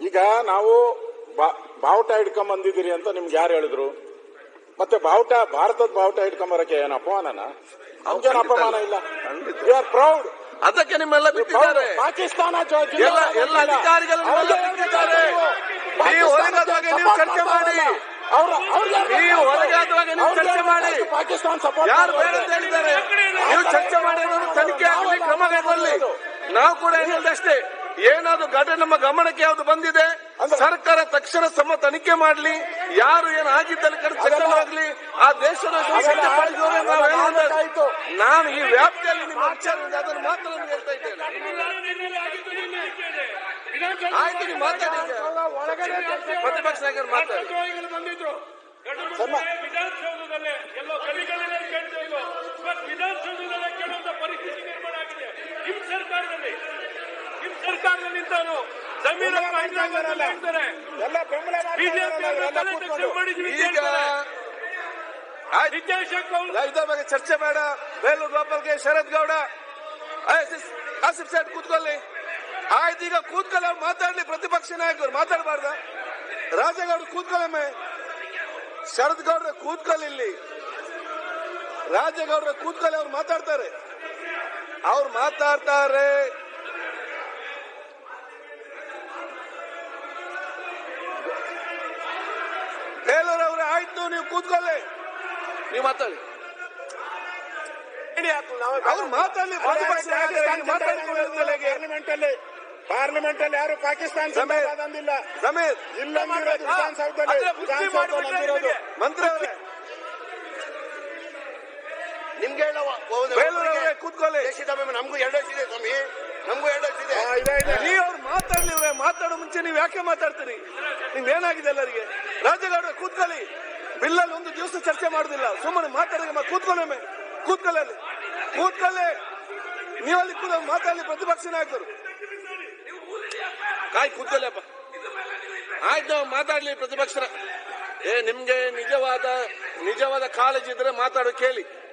ಈಗ ನಾವು ಬಾವುಟ ಹಿಡ್ಕೊಂಡ್ ಬಂದಿದ್ದೀರಿ ಅಂತ ನಿಮ್ಗೆ ಯಾರು ಹೇಳಿದ್ರು? ಮತ್ತೆ ಬಾವುಟ ಭಾರತದ ಬಾವುಟ ಹಿಡ್ಕೊಂಬರಕ್ಕೆ ಏನು ಅಪಮಾನನ? ನಮ್ಗೇನು ಅಪಮಾನ ಇಲ್ಲ. ಯು ಆರ್ ಪ್ರೌಡ್ ಅದಕ್ಕೆ ನಿಮ್ಮೆಲ್ಲ ಬಿಟ್ಟಿದ್ದಾರೆ. ಪಾಕಿಸ್ತಾನ ಎಲ್ಲ ಅಧಿಕಾರಿಗಳು ನೀವು? ನೀವು ಚರ್ಚೆ ಮಾಡಿ. ಅವ್ರ- ಅವ್ರಿಗೆ ಯಾರು ನೀವು ನೀವು ಚರ್ಚೆ ಮಾಡಿ. ಪಾಕಿಸ್ತಾನ ಸಪೋರ್ಟ್ ಯಾರು ಬೇಡ ಅಂತ ಹೇಳಿದ್ದಾರೆ? ನೀವು ಚರ್ಚೆ ಮಾಡಿ ತನಿಖೆ ಆಗಲಿ ಕ್ರಮ ಕೈಗೊಳ್ಳಿ. ನಾವು ಕೂಡ ಹೇಳಿದಷ್ಟೇ ಏನಾದ್ರು ಘಟನೆ ನಮ್ಮ ಗಮನಕ್ಕೆ ಯಾವ್ದು ಬಂದಿದೆ? ಸರ್ಕಾರ ತಕ್ಷಣ ಸಮ ತನಿಖೆ ಮಾಡಲಿ. ಯಾರು ಏನು ಆಗಿದ್ದಲ್ಲಿ ಕಡೆ ಆ ದೇಶದ. ನಾನು ಈ ವ್ಯಾಪ್ತಿಯಲ್ಲಿ ನಿಮ್ಮ ಅದನ್ನು ಮಾತ್ರ ಹೇಳ್ತಾ ಇದ್ದೇನೆ. ಆಯ್ತು ನೀವು ಮಾತಾಡಿ ಪ್ರತಿಪಕ್ಷ ನಾಯಕರು ಮಾತಾಡಿ. ವಿಧಾನಸೌಧದಲ್ಲೇ ಎಲ್ಲೋ ಗಲ್ಲಿಗಳಲ್ಲಿ ಕೇಳ್ತಾ ಇಲ್ವೋ ಇವತ್ತು ವಿಧಾನಸೌಧದಲ್ಲೇ ಕೇಳುವಂತ ಪರಿಸ್ಥಿತಿ ನಿರ್ಮಾಣ ಆಗಿದೆ ನಿಮ್ ಸರ್ಕಾರದಲ್ಲಿ ನಿಮ್ ಸರ್ಕಾರದಲ್ಲಿ ನಿಂತವನು ಜಮೀನು ಹೈದರಾಬಾದ್ನಲ್ಲಿ ಹೇಳ್ತಾರೆ ಎಲ್ಲ ಬೆಂಬಲ ಬಿಜೆಪಿ ಮಾಡ್ತಾರೆ ಎಲ್ಲ ತಲೆ ಕೂತ್ಕೊಂಡು. ತಕ್ಷಣ ಮಾಡಿದ್ವಿ ಅಂತ ಈಗ ಹೇಳ್ತಾರೆ. ಆಯ್ತು. ನಿರ್ದೇಶಕ ಅವರು ನಾ ಇದ್ರ ಬಗ್ಗೆ ಚರ್ಚೆ ಬೇಡ. ಬೇಲೂರು ಗೋಪಾಲ್ಗೆ ಶರದ್ ಗೌಡ. ಆಸಿಫ್ ಸೆಟ್ ಕೂತ್ಕೊಳ್ಳಿ. ಆಯ್ತು ಈಗ ಕೂತ್ಕೊಳ್ಳ ಅವ್ರು ಮಾತಾಡ್ಲಿ. ಪ್ರತಿಪಕ್ಷ ನಾಯಕರು ಮಾತಾಡಬಾರ್ದ. ರಾಜಗೌಡ ಕೂತ್ಕೊಳ್ಳಮ್ಮ ಶರದ್ ಗೌಡ್ರ ಕೂತ್ಕೊಳ್ಳಿ ಇಲ್ಲಿ. ರಾಜಗೌಡ್ರ ಕೂತ್ಕೊಳ್ಳಿ ಅವ್ರು ಮಾತಾಡ್ತಾರೆ. ಅವ್ರು ಮಾತಾಡ್ತಾರೆ. ಬೇಲೂರು ಅವ್ರೆ ಆಯ್ತು ನೀವು ಕೂತ್ಕೊಳ್ಳಿ. ನೀವು ಮಾತಾಡಿ. ಅವ್ರು ಮಾತಾಡ್ಲಿ ಪಾರ್ಲಿಮೆಂಟ್ ಅಲ್ಲಿ ಪಾರ್ಲಿಮೆಂಟ್ ಅಲ್ಲಿ ಯಾರು ಪಾಕಿಸ್ತಾನ ಸಮೀರ್ ವಿಧಾನಸೌಧದಲ್ಲಿ ಅಂದಿರೋದು ನಿಮಗೆ. ಮಂತ್ರಿ ಅವರೇ. ಕೂತ್ಕೊಳ್ಳಿ. ನಮಗೂ ಎರಡು ಇದೆ ಸ್ವಾಮಿ. ನಮಗೂ ಎರಡು ಇದೆ. ಆ, ಇದೆ ಇದೆ ನೀವು ಅವ್ರು ಮಾತಾಡ್ಲಿ ಇವ್ರೆ ಮಾತಾಡೋ ಮುಂಚೆ ನೀವು ಯಾಕೆ ಮಾತಾಡ್ತೀರಿ? ನಿಮ್ಗೆ ಏನಾಗಿದೆ ಎಲ್ಲರಿಗೆ? ರಾಜಗೌಡ ಕೂತ್ಕೊಳ್ಳಿ. ಬಿಲ್ಲಲ್ಲಿ ಒಂದು ದಿವಸ ಚರ್ಚೆ ಮಾಡುದಿಲ್ಲ. ಸುಮ್ಮನೆ ಮಾತಾಡಿ ಕೂತ್ಕೊಳ್ಳಿ ಒಮ್ಮೆ. ಕೂತ್ಕೊಳ್ಳಿ ನೀವಲ್ಲಿ ಕೂಡ ಮಾತಾಡಲಿ ಪ್ರತಿಪಕ್ಷ ನಾಯಕರು. ಕಾಯ್ ಕೂತ್ಕೊಳ್ಳಿ ಅಪ್ಪ. ಆಯ್ತು ಮಾತಾಡ್ಲಿ ಪ್ರತಿಪಕ್ಷ ಏ ನಿಮ್ಗೆ ನಿಜವಾದ ನಿಜವಾದ ಕಾಲೇಜ್ ಇದ್ರೆ ಮಾತಾಡೋ ಕೇಳಿ.